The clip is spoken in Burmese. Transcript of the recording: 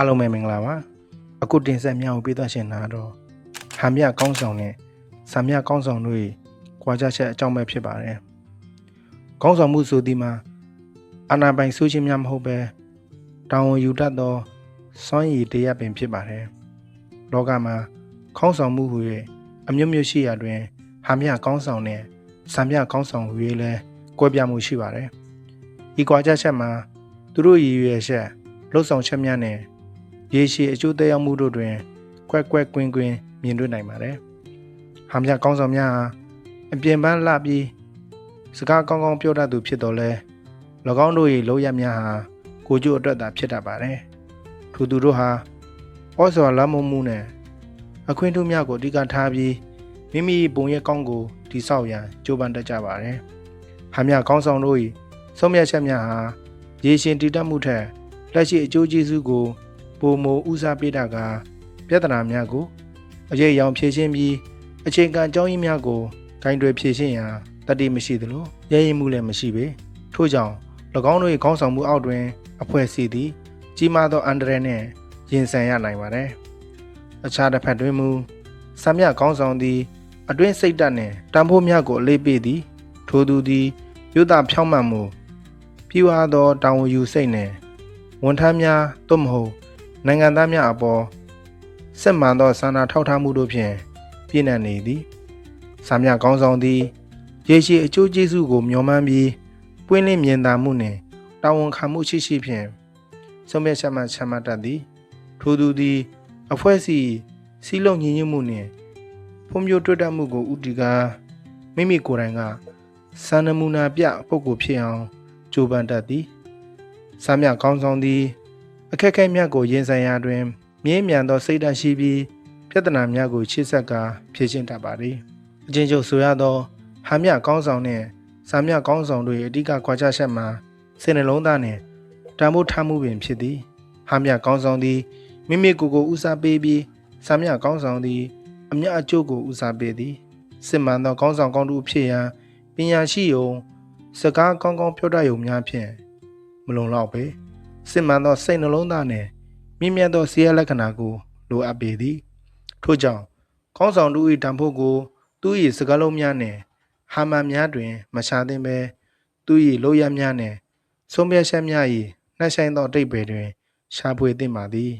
အားလုံးပဲမင်္ဂလာပါအခုတင်ဆက်မြောက်ပေးသွားရှင်တာတော့ဟန်မြကောင်းဆောင်နဲ့ဆံမြကောင်းဆောင်တို့၏ကြွာကြချက်အကြောင်းပဲဖြစ်ပါတယ်ကောင်းဆောင်မှုဆိုသည်မှာအာနာပိုင်ဆိုခြင်းများမဟုတ်ပဲတောင်းဝန်ယူတတ်သောစွမ်းရည်တရားပင်ဖြစ်ပါတယ်လောကမှာကောင်းဆောင်မှုဟူ၍အမျိုးမျိုးရှိရာတွင်ဟန်မြကောင်းဆောင်နဲ့ဆံမြကောင်းဆောင်ဟူ၍လည်းကွဲပြားမှုရှိပါတယ်ဤကြွာကြချက်မှာသူတို့ရည်ရွယ်ချက်လှုပ်ဆောင်ချက်များနဲ့ ရေရှည်အကျိုးသက်ရောက်မှုတို့တွင် ကွက်ကွက်ကွင်းကွင်းမြင်တွေ့နိုင်ပါတယ်။ဟာမြကောင်းဆောင်များဟာအပြင်ပန်းလှပြီးစကားကောင်းကောင်းပြောတတ်သူဖြစ်တော်လဲ၎င်းတို့၏လောရများဟာကိုကျိုးအတွက်သာဖြစ်တတ်ပါတယ်။ထိုသူတို့ဟာဩဇော်လမ်းမမှုနဲ့အခွင့်အထူးများကိုအဓိကထားပြီးမိမိပုံရဲ့ကောင်းကိုတိဆောက်ရန်ကြိုးပမ်းတတ်ကြပါတယ်။ဟာမြကောင်းဆောင်တို့၏ဆုံးဖြတ်ချက်များဟာရေရှင်တည်တတ်မှုထက်လက်ရှိအကျိုးကျေးဇူးကို ပုံမဦးစားပေးတာကပြဿနာများကိုအရေးအယောင်ဖြေရှင်းပြီးအချိန်ကန်အကြောင်းရင်းများကိုဂိုင်းတွေဖြေရှင်းရန်တတိမရှိသလိုရဲရင်မှုလည်းမရှိပေထို့ကြောင့်၎င်းတို့၏ခေါင်းဆောင်မှုအောက်တွင်အဖွဲ့အစည်းသည်ကြီးမားသောအန္တရာယ်နှင့်ရင်ဆိုင်ရနိုင်ပါတယ်အခြားတစ်ဖက်တွင်မူဆံမြခေါင်းဆောင်သည်အတွင်းစိတ်ဓာတ်နှင့်တန်ဖိုးများကိုအလေးပေးသည် ထိုသူသည်ယုဒဖြောင့်မတ်မှုပြေဝသောတာဝန်ယူစိတ်နှင့်ဝန်ထမ်းများသို့မဟုတ် နိုင်ငံသားများအပေါ်စစ်မှန်သောစာနာထောက်ထားမှုတို့ဖြင့်ပြည့်နှံ့နေသည်စာမြကောင်းဆောင်သည်ရေရှည်အကျိုးကျေးဇူးကိုမျှော်မှန်းပြီးပွင့်လင်းမြင်သာမှုနှင့်တာဝန်ခံမှုရှိရှိဖြင့်ဆုံးဖြတ်ချက်မှချမှတ်တတ်သည်ထိုသူသည်အဖွဲ့အစည်းစီးလုံးညီညွတ်မှုနှင့်ဖွံ့ဖြိုးတိုးတက်မှုကိုဥတီကာမိမိကိုယ်တိုင်ကစံနမူနာပြပုဂ္ဂိုလ်ဖြစ်အောင်ကြိုးပမ်းတတ်သည်စာမြကောင်းဆောင်သည် အခက်အခဲများကိုရင်ဆိုင်ရာတွင်မြင်းမြန်သောစိတ်ဓာတ်ရှိပြီးပြဿနာများကိုချိတ်ဆက်ကာဖြေရှင်းတတ်ပါသည်အချင်းချုပ်ဆိုရသောဟာမြကောင်းဆောင်နှင့်စာမြကောင်းဆောင်တို့၏အဓိကခွာခြားချက်မှာစိတ်နှလုံးသားနှင့်တန်ဖိုးထားမှုပင်ဖြစ်သည်ဟာမြကောင်းဆောင်သည်မိမိကိုယ်ကိုဦးစားပေးပြီးစာမြကောင်းဆောင်သည်အမြတ်အကျိုးကိုဦးစားပေးသည်စစ်မှန်သောကောင်းဆောင်ကောင်းသူဖြစ်ရန်ပညာရှိယုံစကားကောင်းကောင်းပြောတတ်ယုံများဖြင့်မလုံလောက်ပေ စစ်မှန်သောစိတ်နှလုံးသားနှင့်မြင့်မြတ်သောစီးရဲလက္ခဏာကိုလိုအပ်ပေသည်ထို့ကြောင့်ကောင်းဆောင်သူ၏တန်ဖို့ကို သူ၏စကားလုံးများနှင့်ဟာမန်များတွင်မရှာသင့်ဘဲသူ၏လိုရများနှင့်ဆုံးဖြတ်ချက်များ၏နှက်ဆိုင်သောအတိတ်ပဲတွင်ရှာဖွေသင့်ပါသည်